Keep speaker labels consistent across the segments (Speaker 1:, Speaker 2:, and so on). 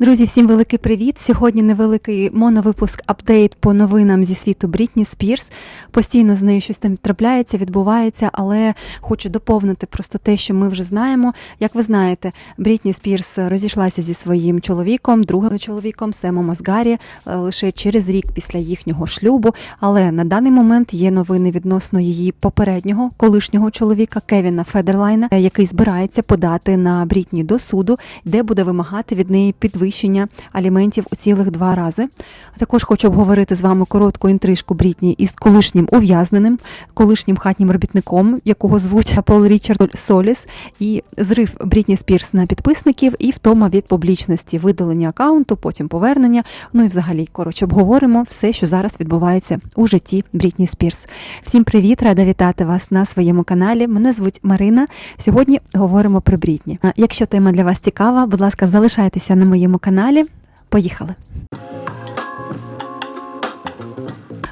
Speaker 1: Друзі, всім великий привіт! Сьогодні невеликий моновипуск апдейт по новинам зі світу Брітні Спірс. Постійно з нею щось там трапляється, відбувається, але хочу доповнити просто те, що ми вже знаємо. Як ви знаєте, Брітні Спірс розійшлася зі своїм чоловіком, другим чоловіком Семом Асгарі е, лише через рік після їхнього шлюбу. Але на даний момент є новини відносно її попереднього колишнього чоловіка Кевіна Федерлайна, е, який збирається подати на Брітні до суду, де буде вимагати від неї підвищення аліментів у цілих два рази. Також хочу обговорити з вами коротку інтрижку Брітні із колишнім ув'язненим, колишнім хатнім робітником, якого звуть Пол Річард Соліс, і зрив Брітні Спірс на підписників і втома від публічності, видалення акаунту, потім повернення. Ну і взагалі, коротше, обговоримо все, що зараз відбувається у житті Брітні Спірс. Всім привіт, рада вітати вас на своєму каналі. Мене звуть Марина. Сьогодні говоримо про Брітні. Якщо тема для вас цікава, будь ласка, залишайтеся на моєму каналі. Поїхали.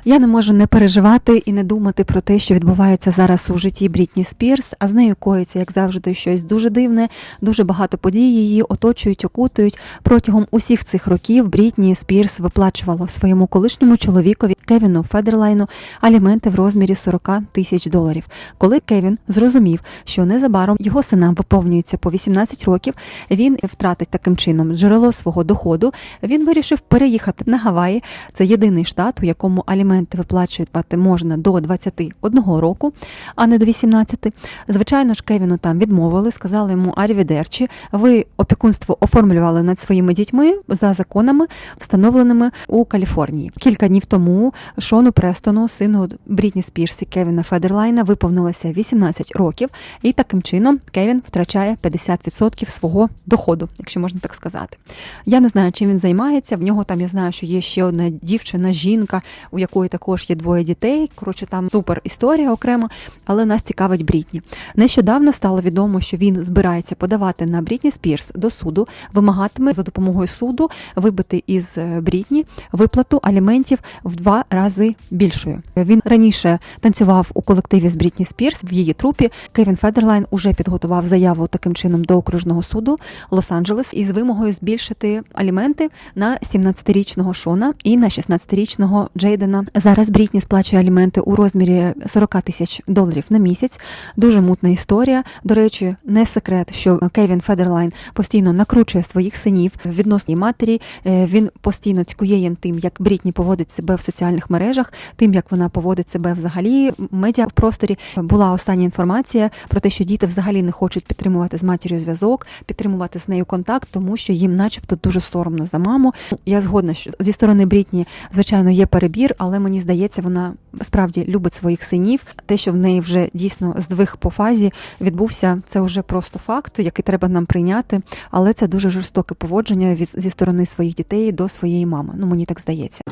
Speaker 1: Я не можу не переживати і не думати про те, що відбувається зараз у житті Брітні Спірс, а з нею коїться, як завжди, щось дуже дивне. Дуже багато подій її оточують, окутують. Протягом усіх цих років Брітні Спірс виплачувала своєму колишньому чоловікові Кевіну Федерлайну аліменти в розмірі 40 тисяч доларів. Коли Кевін зрозумів, що незабаром його синам виповнюється по 18 років, він втратить таким чином джерело свого доходу. Він вирішив переїхати на Гаваї. Це єдиний штат, у якому аліменти виплачувати можна до 21 року, а не до 18. Звичайно ж, Кевіну там відмовили, сказали йому арівідерчі. Ви опікунство оформлювали над своїми дітьми за законами, встановленими у Каліфорнії. Кілька днів тому Шону Престону, сину Брітні Спірсі Кевіна Федерлайна, виповнилося 18 років, і таким чином Кевін втрачає 50% свого доходу, якщо можна так сказати. Я не знаю, чим він займається. В нього там я знаю, що є ще одна дівчина, жінка, у якої також є двоє дітей. Коротше, там супер історія окремо, але нас цікавить Брітні. Нещодавно стало відомо, що він збирається подавати на Брітні Спірс до суду, вимагатиме за допомогою суду вибити із е, Брітні виплату аліментів в два рази більшою. Він раніше танцював у колективі з Брітні Спірс в її трупі. Кевін Федерлайн уже підготував заяву таким чином до окружного суду Лос-Анджелес із вимогою збільшити аліменти на 17-річного Шона і на 16-річного Джейдена. Зараз Брітні сплачує аліменти у розмірі 40 тисяч доларів на місяць. Дуже мутна історія. До речі, не секрет, що Кевін Федерлайн постійно накручує своїх синів відносно матері. Е, Він постійно цькує їм тим, як Брітні поводить себе в соціальних мережах, тим як вона поводить себе взагалі в медіа просторі. Була остання інформація про те, що діти взагалі не хочуть підтримувати з матір'ю зв'язок, підтримувати з нею контакт, тому що їм, начебто, дуже соромно за маму. Я згодна, що зі сторони Брітні, звичайно, є перебір, але мені здається, вона справді любить своїх синів. Те, що в неї вже дійсно здвиг по фазі відбувся, це вже просто факт, який треба нам прийняти. Але це дуже жорстоке поводження від зі сторони своїх дітей до своєї мами. Ну мені так здається.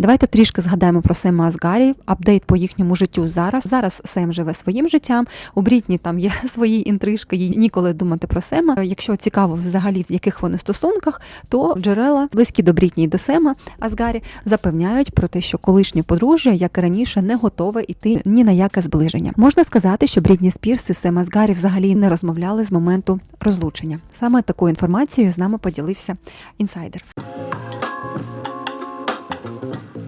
Speaker 1: Давайте трішки згадаємо про Сема Асгарі, апдейт по їхньому життю зараз. Зараз Сем живе своїм життям. У Брітні там є свої інтрижки, їй ніколи думати про Сема. Якщо цікаво взагалі в яких вони стосунках, то джерела близькі до Брітні і до Сема Асгарі запевняють про те, що колишнє подружжя, як і раніше, не готове йти ні на яке зближення. Можна сказати, що Брітні Спірс і Сем Асгарі взагалі не розмовляли з моменту розлучення. Саме такою інформацією з нами поділився інсайдер.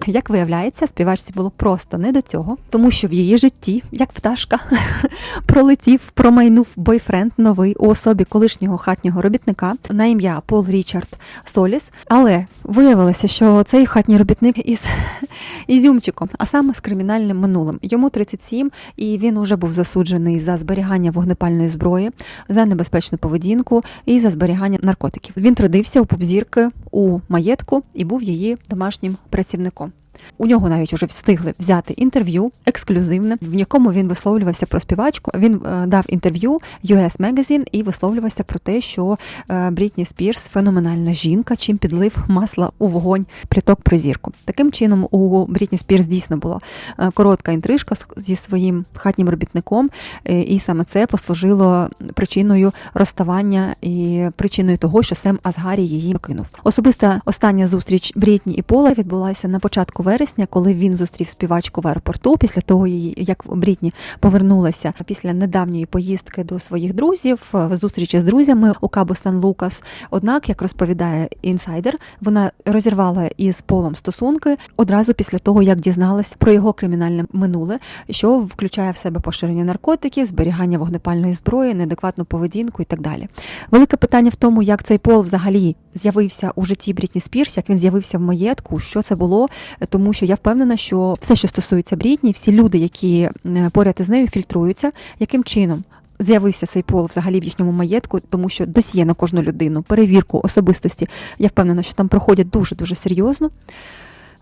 Speaker 1: Як виявляється, співачці було просто не до цього, тому що в її житті, як пташка, пролетів, промайнув бойфренд новий у особі колишнього хатнього робітника на ім'я Пол Річард Соліс. Але виявилося, що цей хатній робітник із ізюмчиком, а саме з кримінальним минулим. Йому 37, і він уже був засуджений за зберігання вогнепальної зброї, за небезпечну поведінку і за зберігання наркотиків. Він трудився у попзірки у маєтку і був її домашнім працівником. У нього навіть уже встигли взяти інтерв'ю ексклюзивне, в якому він висловлювався про співачку. Він е, дав інтерв'ю US Magazine і висловлювався про те, що е, Брітні Спірс феноменальна жінка, чим підлив масла у вогонь пліток про зірку. Таким чином, у Брітні Спірс дійсно була е, коротка інтрижка зі своїм хатнім робітником, і саме це послужило причиною розставання і причиною того, що Сем Азгарі її кинув. Особиста остання зустріч Брітні і Пола відбулася на початку вересня, коли він зустрів співачку в аеропорту, після того, як Брітні повернулася після недавньої поїздки до своїх друзів, е, зустрічі з друзями у Кабо Сан Лукас. Однак, як розповідає інсайдер, вона розірвала із полом стосунки одразу після того, як дізналась про його кримінальне минуле, що включає в себе поширення наркотиків, зберігання вогнепальної зброї, неадекватну поведінку і так далі. Велике питання в тому, як цей пол взагалі з'явився у житті Брітні Спірс, як він з'явився в маєтку, що це було, тому що я впевнена, що все, що стосується Брітні, всі люди, які е, поряд із нею фільтруються, яким чином. З'явився цей пол взагалі в їхньому маєтку, тому що досьє на кожну людину, перевірку особистості. Я впевнена, що там проходять дуже дуже серйозно.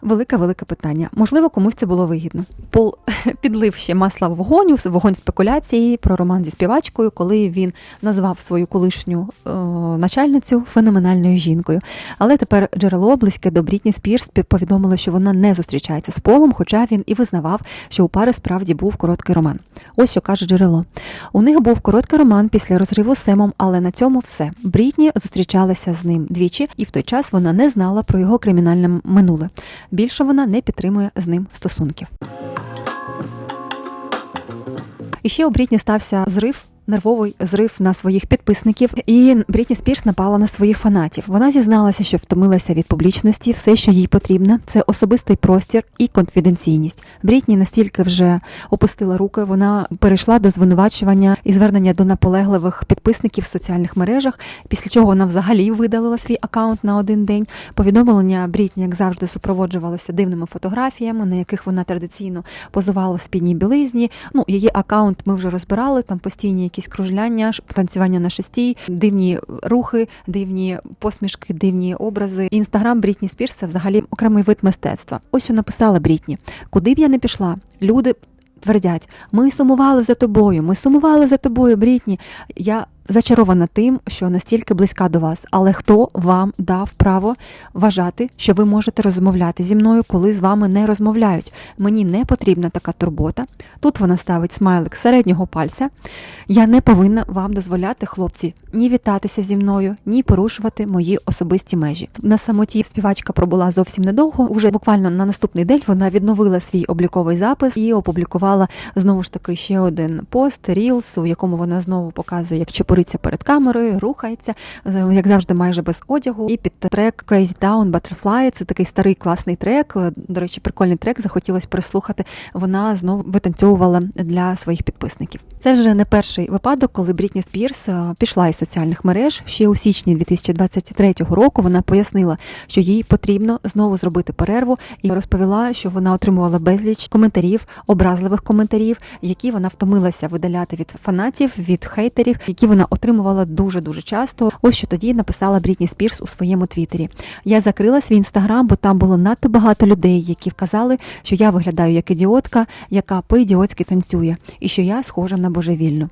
Speaker 1: Велике велике питання. Можливо, комусь це було вигідно. Пол підлив ще масла в вогонь, вогонь спекуляції про роман зі співачкою, коли він назвав свою колишню е, начальницю феноменальною жінкою. Але тепер джерело близьке до Брітні Спірс пі- повідомило, що вона не зустрічається з Полом, хоча він і визнавав, що у пари справді був короткий роман. Ось що каже джерело. У них був короткий роман після розриву з Семом, але на цьому все. Брітні зустрічалася з ним двічі, і в той час вона не знала про його кримінальне минуле. Більше вона не підтримує з ним стосунків. І ще у Брітні стався зрив. Нервовий зрив на своїх підписників, і Брітні Спірс напала на своїх фанатів. Вона зізналася, що втомилася від публічності. Все, що їй потрібно, це особистий простір і конфіденційність. Брітні настільки вже опустила руки. Вона перейшла до звинувачування і звернення до наполегливих підписників в соціальних мережах. Після чого вона взагалі видалила свій акаунт на один день. Повідомлення Брітні, як завжди, супроводжувалося дивними фотографіями, на яких вона традиційно позувала в спідній білизні. Ну, її акаунт ми вже розбирали. Там постійні якісь кружляння, танцювання на шесті, дивні рухи, дивні посмішки, дивні образи. Інстаграм Брітні Спірс це взагалі окремий вид мистецтва. Ось що написала Брітні: куди б я не пішла, люди. Твердять, ми сумували за тобою, ми сумували за тобою, Брітні. Я зачарована тим, що настільки близька до вас, але хто вам дав право вважати, що ви можете розмовляти зі мною, коли з вами не розмовляють? Мені не потрібна така турбота. Тут вона ставить смайлик середнього пальця. Я не повинна вам дозволяти, хлопці, ні вітатися зі мною, ні порушувати мої особисті межі. На самоті співачка пробула зовсім недовго. Уже буквально на наступний день вона відновила свій обліковий запис і опублікувала знову ж таки ще один пост Reels, у якому вона знову показує, як чепуриться перед камерою, рухається, е, як завжди, майже без одягу. І під трек Crazy Town Butterfly, це такий старий класний трек. е, До речі, прикольний трек. Захотілося прислухати. Вона знову витанцьовувала для своїх підписників. Це вже не перший випадок, коли Брітні Спірс е, пішла із соціальних мереж. Ще у січні 2023 року вона пояснила, що їй потрібно знову зробити перерву, і розповіла, що вона отримувала безліч коментарів, образливих коментарів, які вона втомилася видаляти від фанатів, від хейтерів, які вона отримувала дуже дуже часто. Ось що тоді написала Брітні Спірс у своєму твіттері. Я закрила свій інстаграм, бо там було надто багато людей, які вказали, що я виглядаю як ідіотка, яка по-ідіотськи танцює, і що я схожа на божевільну.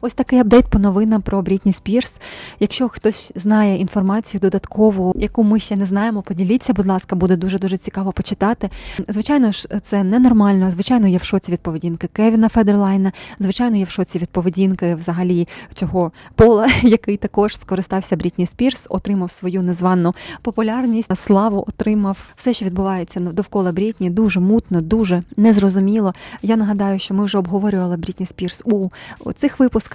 Speaker 1: Ось такий апдейт по новинам про Брітні Спірс. Якщо хтось знає інформацію додаткову, яку ми ще не знаємо, поділіться, будь ласка, буде дуже дуже цікаво почитати. Звичайно ж, це ненормально. Звичайно, я в шоці від поведінки Кевіна Федерлайна. Звичайно, я в шоці від поведінки взагалі цього пола, який також скористався Брітні Спірс, отримав свою незвану популярність, славу отримав. Все, що відбувається довкола Брітні, дуже мутно, дуже незрозуміло. Я нагадаю, що ми вже обговорювали Брітні Спірс у цих випусках.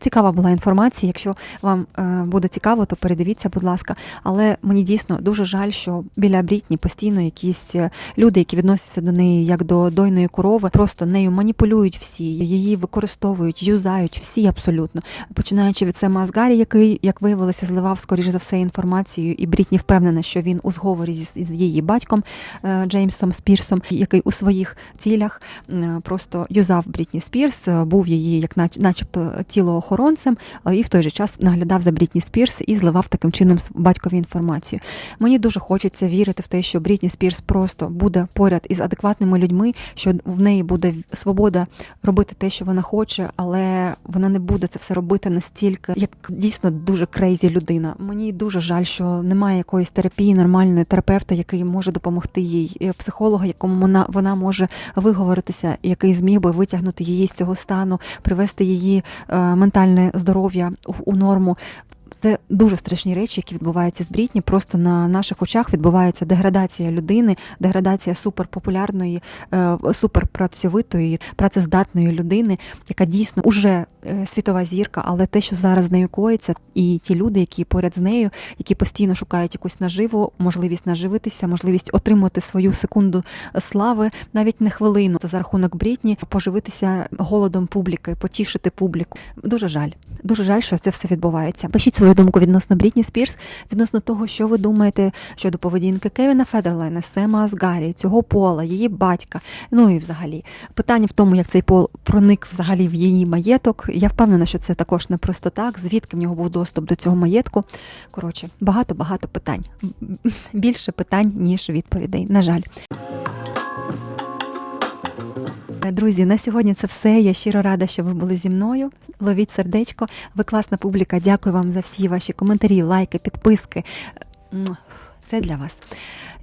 Speaker 1: Цікава була інформація. Якщо вам е, буде цікаво, то передивіться, будь ласка. Але мені дійсно дуже жаль, що біля Брітні постійно якісь е, люди, які відносяться до неї як до дойної корови, просто нею маніпулюють всі, її використовують, юзають всі абсолютно. Починаючи від Сема Асгарі, який, як виявилося, зливав скоріш за все інформацію, і Брітні впевнена, що він у зговорі з її батьком е, Джеймсом Спірсом, який у своїх цілях е, просто юзав Брітні Спірс, е, був її як нач- начебто тілоохоронцем, е, і в той же час наглядав за Брітні Спірс і зливав таким чином батькові інформацію. Мені дуже хочеться вірити в те, що Брітні Спірс просто буде поряд із адекватними людьми, що в неї буде свобода робити те, що вона хоче, але вона не буде це все робити настільки, як дійсно дуже крейзі людина. Мені дуже жаль, що немає якоїсь терапії, нормальної терапевта, який може допомогти їй, психолога, якому вона вона може виговоритися, який зміг би витягнути її з цього стану, привести її ментальне здоров'я у норму. Це дуже страшні речі, які відбуваються з Брітні. Просто на наших очах відбувається деградація людини, деградація суперпопулярної, е, суперпрацьовитої, працездатної людини, яка дійсно уже е, світова зірка, але те, що зараз з нею коїться, і ті люди, які поряд з нею, які постійно шукають якусь наживу, можливість наживитися, можливість отримати свою секунду слави, навіть не хвилину, то за рахунок Брітні поживитися голодом публіки, потішити публіку. Дуже жаль. Дуже жаль, що це все відбувається. Пишіть свою думку відносно Брітні Спірс, відносно того, що ви думаєте щодо поведінки Кевіна Федерлайна, Сема Асгарі, цього пола, її батька. Ну і взагалі питання в тому, як цей пол проник взагалі в її маєток. Я впевнена, що це також не просто так. Звідки в нього був доступ до цього маєтку? Коротше, багато багато питань. Більше питань ніж відповідей. На жаль. Друзі, на сьогодні це все. Я щиро рада, що ви були зі мною. Ловіть сердечко. Ви класна публіка. Дякую вам за всі ваші коментарі, лайки, підписки. Це для вас.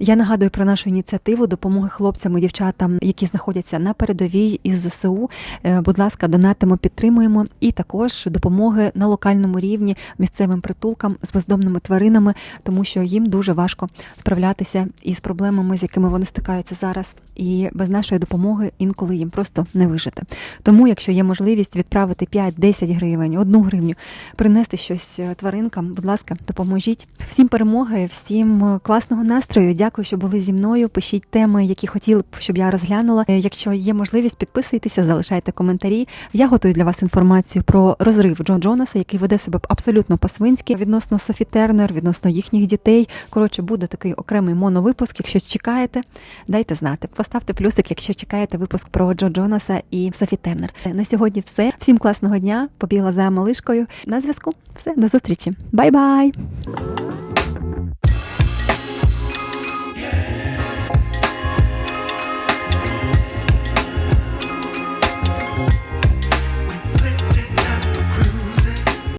Speaker 1: Я нагадую про нашу ініціативу допомоги хлопцям і дівчатам, які знаходяться на передовій із ЗСУ. Е, Будь ласка, донатимо, підтримуємо, і також допомоги на локальному рівні місцевим притулкам з бездомними тваринами, тому що їм дуже важко справлятися із проблемами, з якими вони стикаються зараз. І без нашої допомоги інколи їм просто не вижити. Тому, якщо є можливість відправити 5-10 гривень, одну гривню, принести щось е, тваринкам, будь ласка, допоможіть. Всім перемоги, всім е, класного настрою. Дякую, що були зі мною. Пишіть теми, які хотіли б, щоб я розглянула. Е, Якщо є можливість, підписуйтеся, залишайте коментарі. Я готую для вас інформацію про розрив Джо Джонаса, який веде себе абсолютно по-свинськи відносно Софі Тернер, відносно їхніх дітей. Коротше, буде такий окремий моновипуск. Якщо чекаєте, дайте знати. Поставте плюсик, якщо чекаєте випуск про Джо Джонаса і Софі Тернер. Е, На сьогодні все. Всім класного дня. Побігла за малишкою. На зв'язку. Все, до зустрічі. Бай-бай!